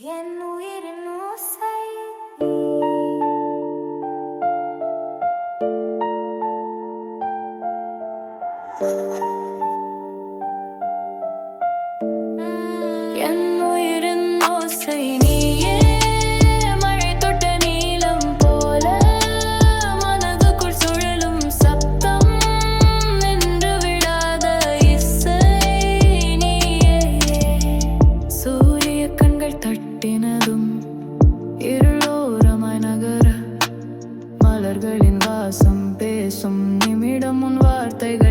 என் உயிரின் ஓசை என் உயிரின் ஓசை நீயே மழை தொட்ட நீளம் போல. மனதுக்குள் சுழலும் தட்டு te